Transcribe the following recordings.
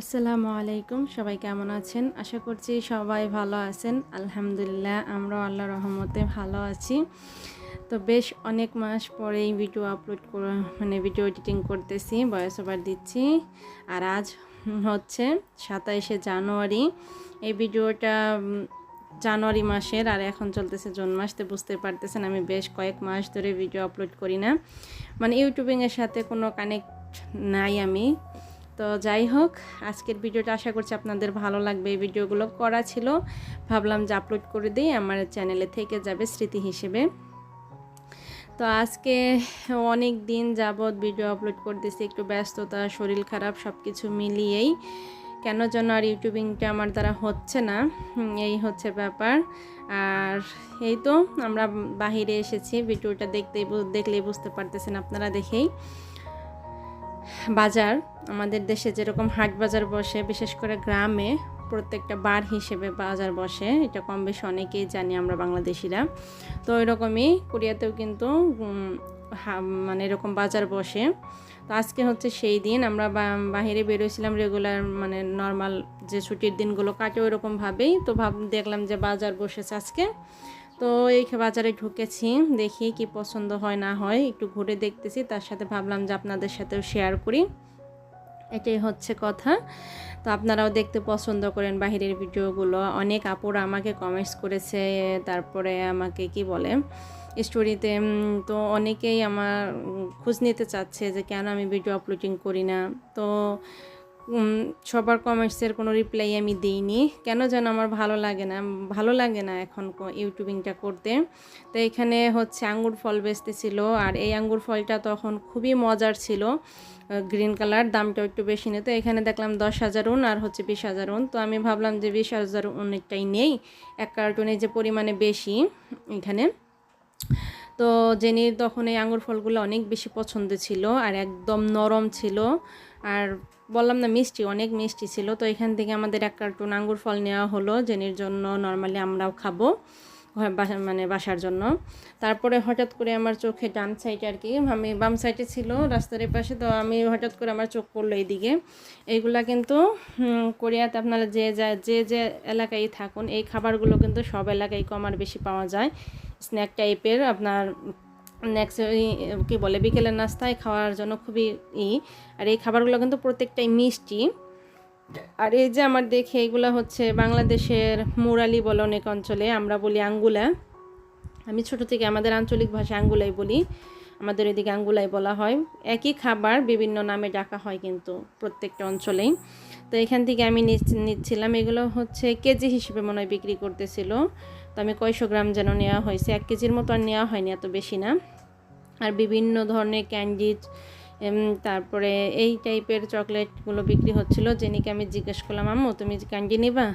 আসসালামু আলাইকুম, সবাই কেমন আছেন? আশা করছি সবাই ভালো আছেন। আলহামদুলিল্লাহ, আমরাও আল্লাহ রহমতে ভালো আছি। তো বেশ অনেক মাস পরে এই ভিডিও আপলোড করা মানে ভিডিও এডিটিং করতেছি বয়স ওভার দিচ্ছি। আর আজ হচ্ছে সাতাইশে জানুয়ারি। এই ভিডিওটা জানুয়ারি মাসের, আর এখন চলতেছে জুন মাস। তো বুঝতে পারতেছেন, আমি বেশ কয়েক মাস ধরে ভিডিও আপলোড করি না। মানে ইউটিউবিংয়ের সাথে কোনো কানেক্ট নাই আমি। তো যাই হোক, আজকের ভিডিওটা আশা করছি আপনাদের ভালো লাগবে। এই ভিডিওগুলো করা ছিল। ভাবলাম যে আপলোড করে দিই, আমার চ্যানেলে থেকে যাবে স্মৃতি হিসেবে। তো আজকে অনেক দিন যাবৎ ভিডিও আপলোড করতেছি, একটু ব্যস্ততা, শরীর খারাপ সব কিছু মিলিয়েই। কেন যেন আর ইউটিউবিংটা আমার দ্বারা হচ্ছে না। এই হচ্ছে ব্যাপার। আর এই তো আমরা বাহিরে এসেছি, ভিডিওটা দেখতেই দেখলেই বুঝতে পারতেছেন আপনারা দেখেই। বাজার, আমাদের দেশে যেরকম হাট বাজার বসে, বিশেষ করে গ্রামে প্রত্যেকটা বার হিসেবে বাজার বসে। এটা কম বেশি অনেকেই জানি, আমরা বাংলাদেশিরা। তো এরকমই কোরিয়াতেও কিন্তু মানে এরকম বাজার বসে। তো আজকে হচ্ছে সেই দিন, আমরা বাহিরে বেরোছিলাম রেগুলার মানে নর্মাল যে ছুটির দিনগুলো কাটে ওইরকমভাবেই। তো ভাব, দেখলাম যে বাজার বসেছে আজকে। তো এই বাজারে ঢুকেছি, দেখি কি পছন্দ হয় না হয়, একটু ঘুরে দেখতেছি, তার সাথে ভাবলাম যে আপনাদের সাথেও শেয়ার করি। এটাই হচ্ছে কথা। তো আপনারাও দেখতে পছন্দ করেন বাহিরের ভিডিওগুলো। অনেক আপুরা আমাকে কমেন্টস করেছে, তারপরে আমাকে কি বলে স্টোরিতে তো অনেকেই আমার খোঁজ নিতে চাচ্ছে যে কেন আমি ভিডিও আপলোডিং করি না। তো সবার কমেন্টসের কোনো রিপ্লাই আমি দিইনি। কেন যেন আমার ভালো লাগে না, ভালো লাগে না এখন ইউটিউবিংটা করতে। তো এখানে হচ্ছে আঙ্গুর ফল বেচতেছিল, আর এই আঙ্গুর ফলটা তখন খুবই মজার ছিল গ্রিন কালার দামটা একটু বেশি নেই। তো এখানে দেখলাম দশ হাজার উন আর হচ্ছে বিশ হাজার উন। তো আমি ভাবলাম যে বিশ হাজার উনেরটাই নেই, এক কার্টুনে যে পরিমাণে বেশি এখানে। তো জেনির তখন এই আঙুর ফলগুলো অনেক বেশি পছন্দ ছিল, আর একদম নরম ছিল। আর বললাম না মিষ্টি, অনেক মিষ্টি ছিল। তো এখান থেকে আমাদের এক কার্টুন আঙ্গুর ফল নেওয়া হলো, জেনির জন্য নর্মালি আমরাও খাব মানে বাসার জন্য। তারপরে হঠাৎ করে আমার চোখে ডান সাইড আর কি, আমি বাম সাইডে ছিল রাস্তার পাশে তো আমি হঠাৎ করে আমার চোখ পড়ল এইদিকে। এইগুলা কিন্তু কোরিয়াতে আপনারা যে যা, যে যে এলাকায় থাকুন, এই খাবারগুলো কিন্তু সব এলাকায় কম আর বেশি পাওয়া যায়। স্ন্যাক টাইপের আপনার নেক্সট কী বলে, বিকেলের নাস্তায় খাওয়ার জন্য খুবই ই। আর এই খাবারগুলো কিন্তু প্রত্যেকটাই মিষ্টি। আর এই যে আমার দেখে এগুলো হচ্ছে বাংলাদেশের মুরালি বলে অনেক অঞ্চলে, আমরা বলি আঙ্গুলা। আমি ছোট থেকে আমাদের আঞ্চলিক ভাষা আঙ্গুলাই বলি। আমাদের এদিকে আঙ্গুলাই বলা হয়। একই খাবার বিভিন্ন নামে ডাকা হয় কিন্তু প্রত্যেকটা অঞ্চলেই। তো এখান থেকে আমি নিচ্ছিলাম। এগুলো হচ্ছে কেজি হিসেবে মনে হয় বিক্রি করতেছিল। তো আমি কয়শো গ্রাম যেন নেওয়া হয়েছে, এক কেজির মতো আর নেওয়া হয়নি এত বেশি না। আর বিভিন্ন ধরনের ক্যান্ডিজ তারপরে এই টাইপের চকলেটগুলো বিক্রি হচ্ছিল জেনিকে আমি জিজ্ঞেস করলাম, আম্মু, তুমি ক্যান্ডি নিবা?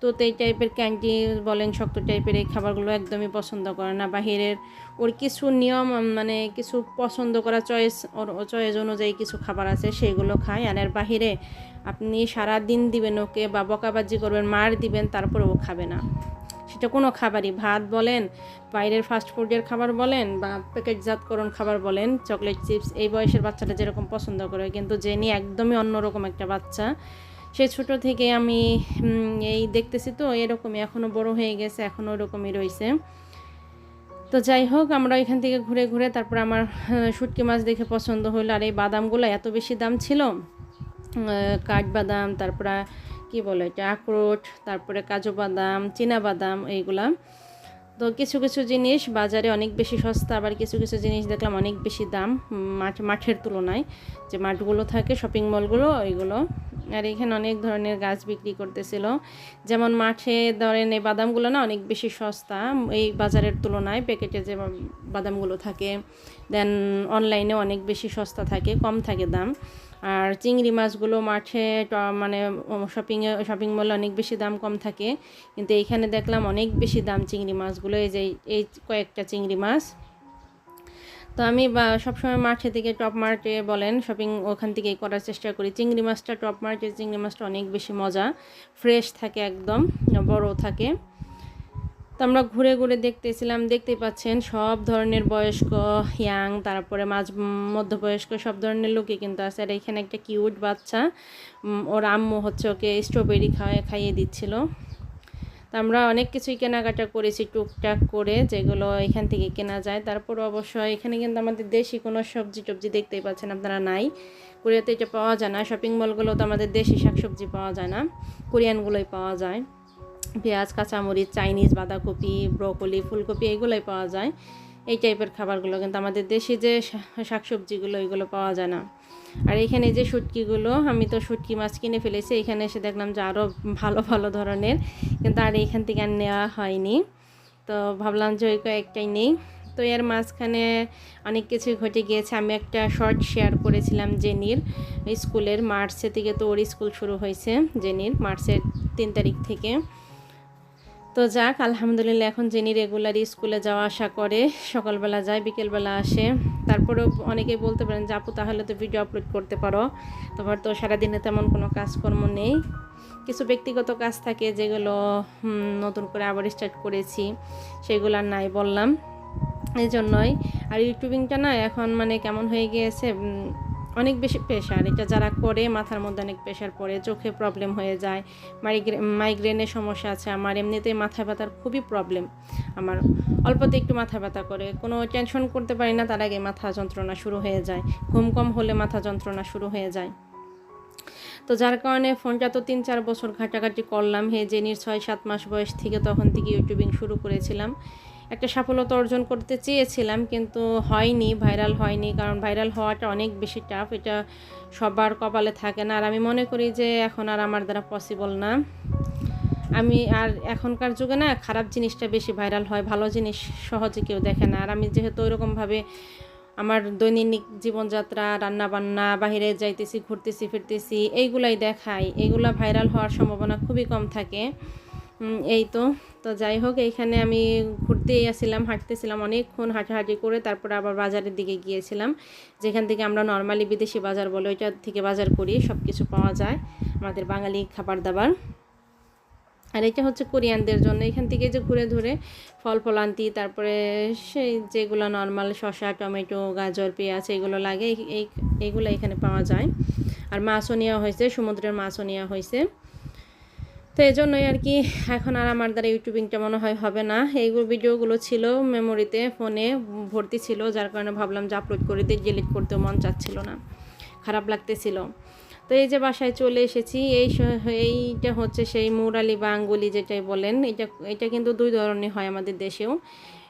তো তো এই টাইপের ক্যান্ডি বলেন, শক্ত টাইপের এই খাবারগুলো একদমই পছন্দ করে না। বাহিরের ওর কিছু নিয়ম মানে কিছু পছন্দ করা চয়েস, ওর চয়েস অনুযায়ী কিছু খাবার আছে সেগুলো খায়। আর এর বাহিরে আপনি সারা দিন দিবেন ওকে, বা বকাবাজি করবেন, মার দিবেন, তারপরে ও খাবে না। সেটা কোনো খাবারই। ভাত বলেন, বাইরের ফাস্ট ফুডের খাবার বলেন বা প্যাকেটজাতকরণ খাবার বলেন চকলেট চিপস এই বয়সের বাচ্চাটা যেরকম পছন্দ করে। কিন্তু জেনি একদমই অন্যরকম একটা বাচ্চা। সে ছোট থেকে আমি এই দেখতেছি তো, এরকমই এখনও বড় হয়ে গেছে এখনও ওরকমই রয়েছে। তো যাই হোক, আমরা এখান থেকে ঘুরে ঘুরে তারপর আমার শুটকি মাছ দেখে পছন্দ হলো। আর এই বাদামগুলো এত বেশি দাম ছিল কাঠবাদাম, তারপরে কি বলে এটা, আখরোট, তারপরে কাজু বাদাম বাদাম, এইগুলা। তো কিছু কিছু জিনিস বাজারে অনেক বেশি সস্তা, আবার কিছু কিছু জিনিস দেখলাম অনেক বেশি দাম মাঠ, মাঠের তুলনায়। যে মাঠগুলো থাকে শপিং মলগুলো ওইগুলো। আর এখানে অনেক ধরনের গাছ বিক্রি করতেছিল। যেমন মাঠে ধরেন এই বাদামগুলো না অনেক বেশি সস্তা, এই বাজারের তুলনায় প্যাকেটে যে বাদামগুলো থাকে, দেন অনলাইনে অনেক বেশি সস্তা থাকে, কম থাকে দাম। আর চিংড়ি মাছগুলো মাঠে মানে শপিংয়ে শপিং মলে অনেক বেশি দাম কম থাকে। কিন্তু এইখানে দেখলাম অনেক বেশি দাম চিংড়ি মাছগুলো, এই যে, এই কয়েকটা চিংড়ি মাছ। তো আমি সবসময় মাঠে থেকে টপ মার্টে বলেন শপিং ওখান থেকেই করার চেষ্টা করি। চিংড়ি মাছটা, টপ মার্টের চিংড়ি মাছটা অনেক বেশি মজা। ফ্রেশ থাকে একদম বড় থাকে। তো আমরা ঘুরে ঘুরে দেখতেছিলাম, দেখতেই পাচ্ছেন সব ধরনের বয়স্ক, ইয়াং, তারপরে মাঝ, মধ্যবয়স্ক সব ধরনের লোকই কিন্তু আছে। আর এখানে একটা কিউট বাচ্চা ওর আম্মু হচ্ছে ওকে স্ট্রবেরি খাওয়াই খাইয়ে দিচ্ছিল। তো আমরা অনেক কিছুই কেনাকাটা করেছি টুকটাক করে, যেগুলো এখান থেকে কেনা যায়। তারপর অবশ্য এখানে কিন্তু আমাদের দেশি কোনো সবজি টবজি দেখতেই পাচ্ছেন আপনারা নাই। কোরিয়াতে এটা পাওয়া যায় না শপিং মলগুলোতে আমাদের দেশি শাকসবজি পাওয়া যায় না, কোরিয়ানগুলোই পাওয়া যায়। পেঁয়াজ, কাঁচামরিচ, চাইনিজ, বাঁধাকপি, ব্রকলি, ফুলকপি এগুলোই পাওয়া যায়। এই টাইপের খাবারগুলো কিন্তু আমাদের দেশি যে শাকসবজিগুলো এগুলো পাওয়া যায় না। আর এখানে যে শুটকিগুলো, আমি তো শুটকি মাছ কিনে ফেলেছি, এখানে এসে দেখলাম যে আরও ভালো ভালো ধরনের, কিন্তু আর এখান থেকে আর নেওয়া হয়নি। তো ভাবলাম যে ওই কয়েকটাই নেই। তো এর মাঝখানে অনেক কিছু ঘটে গিয়েছে। আমি একটা শর্ট শেয়ার করেছিলাম জেনির স্কুলের মার্চে থেকে তো ওর স্কুল শুরু হয়েছে জেনির, মার্চের তিন তারিখ থেকে। তো যাক, আলহামদুলিল্লাহ এখন জেনি রেগুলারই স্কুলে যাওয়া আসা করে, সকালবেলা যায়, বিকেলবেলা আসে। তারপরেও অনেকে বলতে পারেন যে, আপু, তাহলে তো ভিডিও আপলোড করতে পারো। তোমার তো সারাদিনে তেমন কোনো কাজকর্ম নেই। কিছু ব্যক্তিগত কাজ থাকে যেগুলো নতুন করে আবার স্টার্ট করেছি, সেগুলো আর নাই বললাম। এই জন্যই। আর ইউটিউবিংটা না এখন মানে কেমন হয়ে গিয়েছে অনেক বেশি প্রেশার এটা যারা করে, মাথার মধ্যে অনেক প্রেশার পড়ে, চোখে প্রবলেম হয়ে যায় মাইগ্রে মাইগ্রেনের সমস্যা আছে, আমার এমনিতেই মাথা ব্যথার খুবই প্রবলেম আমার অল্পতে একটু মাথা ব্যথা করে, কোনো টেনশন করতে পারি না, তার আগে মাথা যন্ত্রণা শুরু হয়ে যায়। ঘুম কম হলে মাথা যন্ত্রণা শুরু হয়ে যায়। তো যার কারণে ফোনটা তো তিন চার বছর ঘাটাঘাটি করলাম। হে জেনির ছয় সাত মাস বয়স থেকে তখন থেকে ইউটিউবিং শুরু করেছিলাম। একটা সফলতা অর্জন করতে চেয়েছিলাম, কিন্তু হয়নি ভাইরাল হয়নি, কারণ ভাইরাল হওয়াটা অনেক বেশি টাফ এটা সবার কপালে থাকে না। আর আমি মনে করি যে এখন আর আমার দ্বারা পসিবল না। আমি আর এখনকার যুগে না খারাপ জিনিসটা বেশি ভাইরাল হয়, ভালো জিনিস সহজে কেউ দেখে না। আর আমি যেহেতু ওইরকমভাবে আমার দৈনন্দিন জীবনযাত্রা, রান্নাবান্না, বাহিরে যাইতেছি, ঘুরতেছি, ফিরতেছি, এইগুলাই দেখাই এইগুলা ভাইরাল হওয়ার সম্ভাবনা খুবই কম থাকে। এই তো। তো যাই হোক, এইখানে আমি ঘুরতেই আসছিলাম, হাঁটতেছিলাম অনেকক্ষণ হাঁটাহাঁটি করে তারপরে আবার বাজারের দিকে গিয়েছিলাম, যেখান থেকে আমরা নর্মালি বিদেশি বাজার বলে ওইটা থেকে বাজার করি সব কিছু পাওয়া যায় আমাদের বাঙালি খাবার দাবার। আর এটা হচ্ছে কোরিয়ানদের জন্য, এখান থেকে যে ঘুরে ধরে ফল ফলান্তি, তারপরে সেই যেগুলো নর্মাল শসা, টমেটো, গাজর, পেঁয়াজ, এগুলো লাগে, এই এইগুলো এখানে পাওয়া যায়। আর মাছও নেওয়া হয়েছে, সমুদ্রের মাছও নেওয়া হয়েছে। তো এই জন্যই আর কি এখন আর আমার দ্বারা ইউটিউবিংটা মনে হয় হবে না। এইগুলো ভিডিওগুলো ছিল মেমোরিতে ফোনে ভর্তি ছিল, যার কারণে ভাবলাম যে আপলোড করে দিয়ে ডিলিট করতেও মন চাচ্ছিল না, খারাপ লাগতেছিল। তো এই যে বাসায় চলে এসেছি, এই এইটা হচ্ছে সেই মুরালি বা আঙ্গুলি যেটাই বলেন, এটা এটা কিন্তু দুই ধরনের হয় আমাদের দেশেও।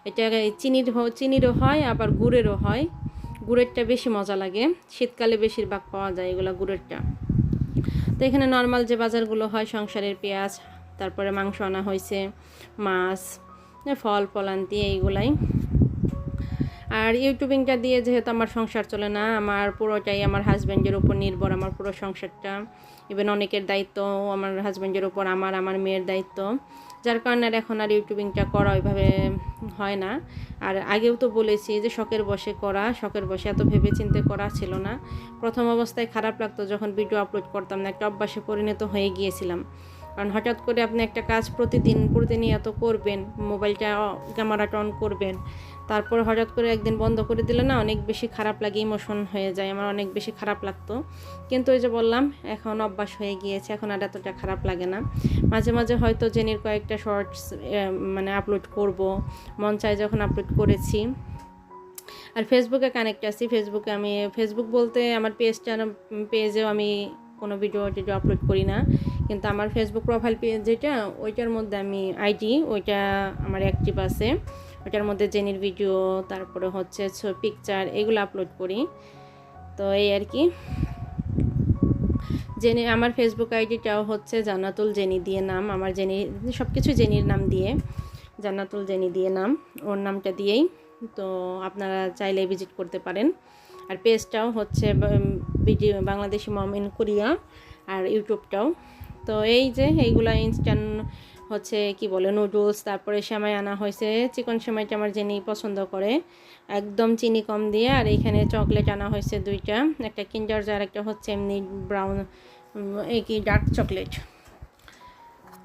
এটা চিনির চিনিরও হয়, আবার গুড়েরও হয়। গুড়েরটা বেশি মজা লাগে, শীতকালে বেশিরভাগ পাওয়া যায় এগুলো গুড়েরটা। তো এখানে নর্মাল যে বাজারগুলো হয়, সংসারের পেঁয়াজ, তারপরে মাংস আনা হয়েছে, মাছ, ফল, ফলান্তি, এইগুলাই। আর ইউটিউবিংটা দিয়ে যেহেতু আমার সংসার চলে না, আমার পুরোটাই আমার হাজব্যান্ডের উপর নির্ভর আমার পুরো সংসারটা। ইভেন অনেকের দায়িত্ব আমার হাজব্যান্ডের উপর, আমার আমার মেয়ের দায়িত্ব। যার কারণে আর এখন আর ইউটিউবিংটা করা ওইভাবে হয় না। আর আগেও তো বলেছি যে শখের বসে করা, শখের বসে এত ভেবে চিন্তে করা ছিল না। প্রথম অবস্থায় খারাপ লাগতো যখন ভিডিও আপলোড করতাম না, একটা অভ্যাসে পরিণত হয়ে গিয়েছিলাম। কারণ হঠাৎ করে আপনি একটা কাজ প্রতিদিন প্রতিনিয়ত করবেন, মোবাইলটা ক্যামেরাটা অন করবেন। তারপর হঠাৎ করে একদিন বন্ধ করে দিলে না অনেক বেশি খারাপ লাগে ইমোশন হয়ে যায়, আমার অনেক বেশি খারাপ লাগতো। কিন্তু ওই যে বললাম, এখন অভ্যাস হয়ে গিয়েছে, এখন আর এতটা খারাপ লাগে না। মাঝে মাঝে হয়তো জেনির কয়েকটা শর্টস মানে আপলোড করব, মন চায় যখন আপলোড করেছি। আর ফেসবুকে কানেক্ট আছি ফেসবুকে আমি ফেসবুক বলতে আমার পেজটা পেজেও আমি কোনো ভিডিও টিডিও আপলোড করি না। কিন্তু আমার ফেসবুক প্রোফাইল পেজ যেটা, ওইটার মধ্যে আমি আইডি ওইটা আমার অ্যাক্টিভ আছে। ওইটার মধ্যে জেনির ভিডিও তারপরে হচ্ছে পিকচার এগুলো আপলোড করি। তো এই আর কি। জেনি আমার ফেসবুক আইডিটাও হচ্ছে জান্নাতুল জেনি দিয়ে নাম। আমার জেনি সব কিছু জেনির নাম দিয়ে, জান্নাতুল জেনি দিয়ে নাম। ওর নামটা দিয়েই। তো আপনারা চাইলে ভিজিট করতে পারেন। আর পেজটাও হচ্ছে video, Bangladeshi mom in Korea আর ইউটিউবটাও। তো এই যে এইগুলা ইনস্ট্যান্ট হচ্ছে, কি বলে নুডলস তারপরে সেমাই আনা হয়েছে। চিকন সেমাইটা আমার জেনি পছন্দ করে। একদম চিনি কম দিয়ে, আর এইখানে চকলেট আনা হয়েছে দুইটা। একটা কিন্ডার জার একটা হচ্ছে এমনি ব্রাউন এই কি ডার্ক চকলেট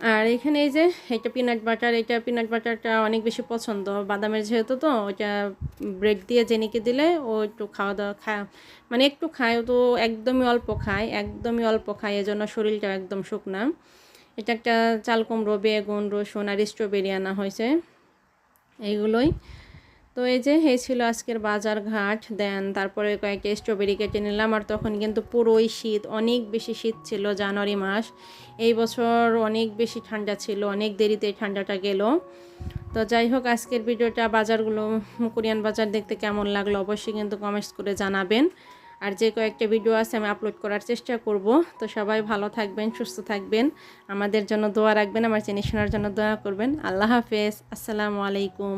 আর এখানে এই যে এটা পিনাট বাটার এটা পিনাট বাটারটা অনেক বেশি পছন্দ। বাদামের যেহেতু তো ওইটা ব্রেড দিয়ে জেনেকে দিলে ও একটু খাওয়া দাওয়া খায় মানে একটু খায়, ও তো একদমই অল্প খায়, একদমই অল্প খায়, এজন্য শরীরটা একদম শুকনা। এটা একটা চাল কুমড়ো বেগুন, রসুন আর স্ট্রবেরি আনা হয়েছে। এইগুলোই। তো এই যে এই ছিল আজকের বাজার ঘাট দেন তারপরে কয়েকটা স্ট্রবেরি কেটে নিলাম আর তখন কিন্তু পুরোই শীত, অনেক বেশি শীত ছিল জানুয়ারি মাস। এই বছর অনেক বেশি ঠান্ডা ছিল, অনেক দেরিতে ঠান্ডাটা গেল। তো যাই হোক, আজকের ভিডিওটা বাজারগুলো, কোরিয়ান বাজার দেখতে কেমন লাগল অবশ্যই কিন্তু কমেন্টস করে জানাবেন। আর যে কয়েকটা ভিডিও আছে আমি আপলোড করার চেষ্টা করব। তো সবাই ভালো থাকবেন, সুস্থ থাকবেন। আমাদের জন্য দোয়া রাখবেন, আমার চেনে শোনার জন্য দোয়া করবেন। আল্লাহ হাফেজ, আসসালামু আলাইকুম।